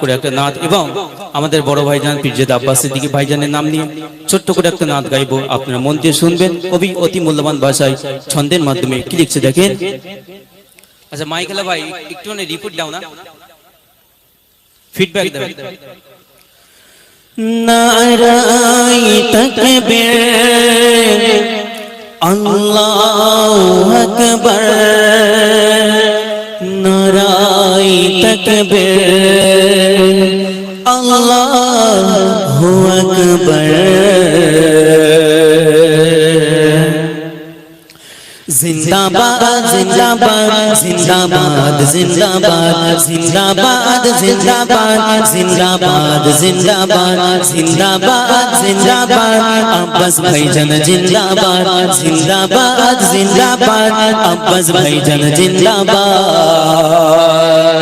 করে একটা নাদ এবং আমাদের বড় ভাইজান পীরজাদ আব্বাস সিদ্দিকী ভাইজানের নাম নিয়ে ছোট্ট করে একটা নাদ গাইবো। আপনারা মন দিয়ে শুনবেন কবি অতি মূল্যবান ভাষায় ছন্দের মাধ্যমে। কি লিখছে দেখেন? আচ্ছা মাইকেলা ভাই, একটু রিপোর্ট দাও না। ফিডব্যাক দেবেন। নারাই তকবীর, আল্লাহু আকবার। তকবীর আল্লাহু আকবার জিন্দাবাদ জিন্দাবাদ জিন্দাবাদ জিন্দাবাদ জিন্দাবাদ জিন্দাবাদ জিন্দাবাদ জিন্দাবাদ জিন্দাবাদ জিন্দাবাদ আব্বাস ভাইজান জিন্দাবাদ জিন্দাবাদ জিন্দাবাদ আব্বাস ভাইজান জিন্দাবাদ এলো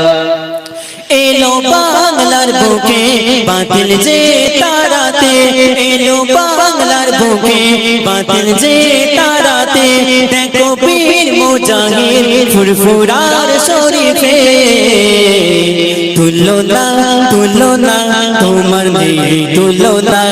বাংলার বুকে, বাতিল যে তারাতে এলো বাংলার বুকে, বাতিল যে তারাতে দেখো পীর মুজাহিদ ফুরফুরার শরীফে। তুলো না তুলো না তোমার নেই তুলো না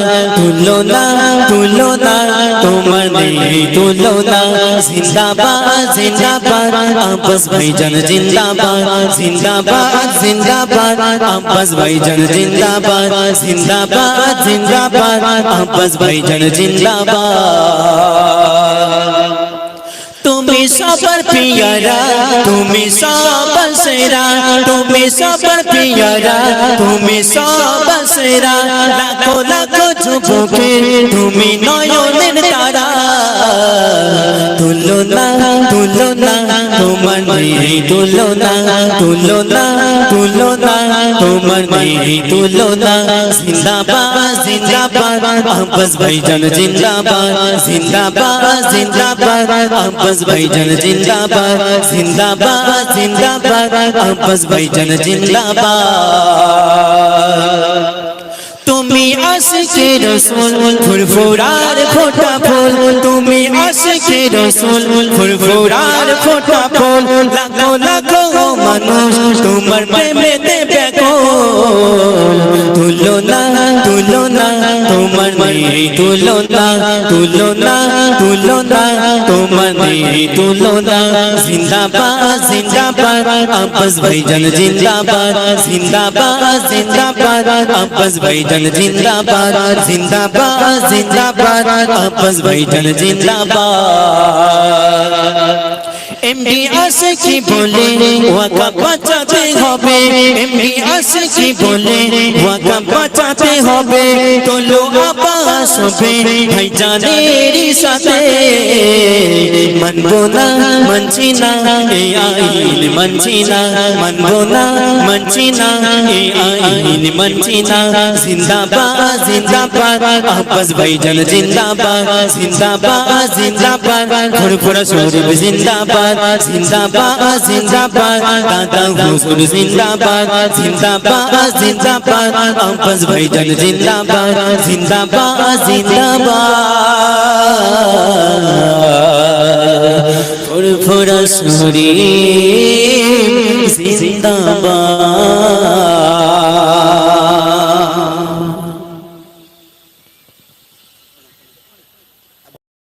তুলো না তুলো না তোমার নেই তুলো না জিন্দাবাদ জিন্দাবাদ, আব্বাস ভাইজান, জিন্দাবাদ। জিন্দাবাদ জিন্দাবাদ, আব্বাস ভাইজান, জিন্দাবাদ। জিন্দাবাদ জিন্দাবাদ, আব্বাস ভাইজান, জিন্দাবাদ। তুমি সবার পিয়ারা তুমি সবার তুমি তুমি তুমি নয়নের তারা তুলো না তুলো না তোমার নেই তুলো না তুলো না তুলো না তোমার নেই তুলো না জিন্দাবাদ জিন্দাবাদ। আব্বাস ভাইজান, জিন্দাবাদ জিন্দাবাদ জিন্দাবাদ। আব্বাস ভাইজান, জিন্দাবাদ জিন্দাবাদ জিন্দাবাদ। আব্বাস ভাইজান, জিন্দাবাদ। আশিকে রসুল, ফুরফুরার ফোটা ফুল। তুমি আশিকে রসুল, ফুরফুরার ফোটা ফুল। লাখো লাখো মানুষ, তোমার প্রেমেতে তুলনা, তোমার নেই তুলনা তুলনা তুলনা, তোমার নেই তুলনা। জিন্দাবাদ জিন্দাবাদ আপস ভাইজান জিন্দাবাদ। জিন্দাবাদ জিন্দাবাদ আপস ভাইজান জিন্দাবাদ। জিন্দাবাদ জিন্দাবাদ আপস ভাইজান জিন্দাবাদ। এমডি আসে কি বলে ওয়াকা বাঁচাতে হবে এমডি আসে কি বলে ওয়াকা বাঁচাতে হবে তোলো আবাস হবে ভাইজানের সাথে মানবো না মানছি না এ আইন মানছি না মানবো না মানছি না এ আইন মানছি না জিন্দাবাদ জিন্দাবাদ আব্বাস ভাইজান জিন্দাবাদ জিন্দাবাদ জিন্দাবাদ ফুরফুরা শরীফ জিন্দাবাদ জিন্দাবাদ জিন্দাবাদ দাদা হুজুর জিন্দাবাদ জিন্দাবাদ জিন্দাবাদ আব্বাস ভাইজান জিন্দাবাদ জিন্দাবাদ জিন্দাবাদ। ফুরফুরা জিন্দাবাদ